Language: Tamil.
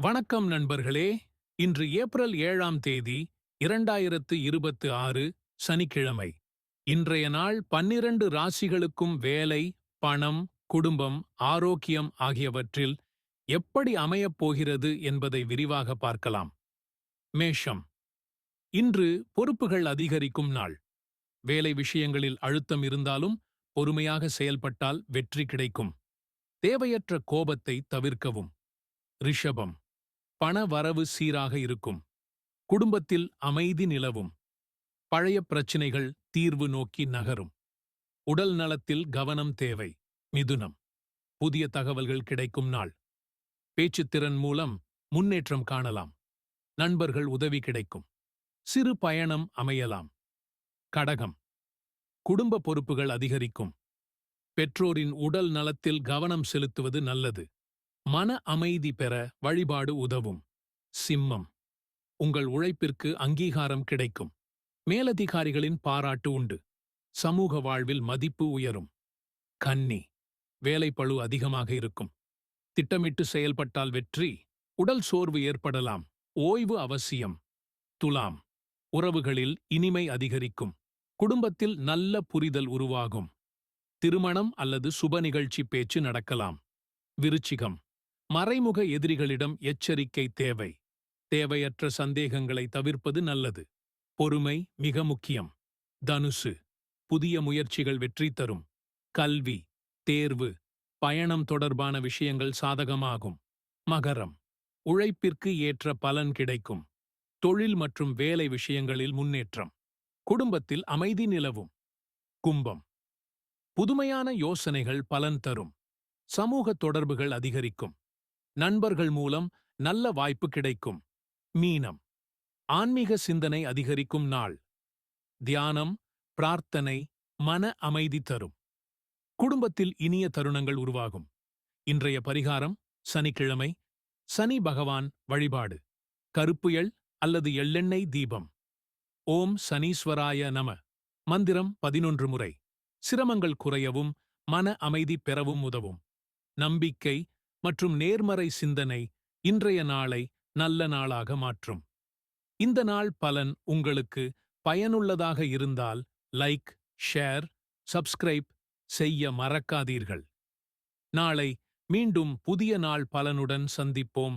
வணக்கம் நண்பர்களே. இன்று ஏப்ரல் ஏழாம் தேதி இரண்டாயிரத்து இருபத்து ஆறு சனிக்கிழமை. இன்றைய நாள் பன்னிரண்டு ராசிகளுக்கும் வேலை பணம் குடும்பம் ஆரோக்கியம் ஆகியவற்றில் எப்படி அமையப் போகிறது என்பதை விரிவாக பார்க்கலாம். மேஷம். இன்று பொறுப்புகள் அதிகரிக்கும் நாள். வேலை விஷயங்களில் அழுத்தம் இருந்தாலும் பொறுமையாக செயல்பட்டால் வெற்றி கிடைக்கும். தேவையற்ற கோபத்தை தவிர்க்கவும். ரிஷபம். பண வரவு சீராக இருக்கும். குடும்பத்தில் அமைதி நிலவும். பழைய பிரச்சினைகள் தீர்வு நோக்கி நகரும். உடல் நலத்தில் கவனம் தேவை. மிதுனம். புதிய தகவல்கள் கிடைக்கும் நாள். பேச்சுத்திறன் மூலம் முன்னேற்றம் காணலாம். நண்பர்கள் உதவி கிடைக்கும். சிறு பயணம் அமையலாம். கடகம். குடும்ப பொறுப்புகள் அதிகரிக்கும். பெற்றோரின் உடல் நலத்தில் கவனம் செலுத்துவது நல்லது. மன அமைதி பெற வழிபாடு உதவும். சிம்மம். உங்கள் உழைப்பிற்கு அங்கீகாரம் கிடைக்கும். மேலதிகாரிகளின் பாராட்டு உண்டு. சமூக வாழ்வில் மதிப்பு உயரும். கன்னி. வேலைப்பளு அதிகமாக இருக்கும். திட்டமிட்டு செயல்பட்டால் வெற்றி உடல் சோர்வு ஏற்படலாம். ஓய்வு அவசியம். துலாம். உறவுகளில் இனிமை அதிகரிக்கும். குடும்பத்தில் நல்ல புரிதல் உருவாகும். திருமணம் அல்லது சுப நிகழ்ச்சி பேச்சு நடக்கலாம். விருச்சிகம். மறைமுக எதிரிகளிடம் எச்சரிக்கை தேவை. தேவையற்ற சந்தேகங்களை தவிர்ப்பது நல்லது. பொறுமை மிக முக்கியம். தனுசு புதிய முயற்சிகள் வெற்றி தரும். கல்வி தேர்வு பயணம் தொடர்பான விஷயங்கள் சாதகமாகும். மகரம் உழைப்பிற்கு ஏற்ற பலன் கிடைக்கும். தொழில் மற்றும் வேலை விஷயங்களில் முன்னேற்றம். குடும்பத்தில் அமைதி நிலவும். கும்பம் புதுமையான யோசனைகள் பலன் தரும். சமூக தொடர்புகள் அதிகரிக்கும். நண்பர்கள் மூலம் நல்ல வாய்ப்பு கிடைக்கும். மீனம். ஆன்மீக சிந்தனை அதிகரிக்கும் நாள். தியானம் பிரார்த்தனை மன அமைதி தரும். குடும்பத்தில் இனிய தருணங்கள் உருவாகும். இன்றைய பரிகாரம் சனிக்கிழமை சனி பகவான் வழிபாடு. கருப்பு எள் அல்லது எள்ளெண்ணெய் தீபம். ஓம் சனீஸ்வராய நம. மந்திரம் பதினொன்று முறை. சிரமங்கள் குறையவும் மன அமைதி பெறவும் உதவும். நம்பிக்கை மற்றும் நேர்மறை சிந்தனை இன்றைய நாளை நல்ல நாளாக மாற்றும். இந்த நாள் பலன் உங்களுக்கு பயனுள்ளதாக இருந்தால் லைக் ஷேர் சப்ஸ்கிரைப் செய்ய மறக்காதீர்கள். நாளை மீண்டும் புதிய நாள் பலனுடன் சந்திப்போம்.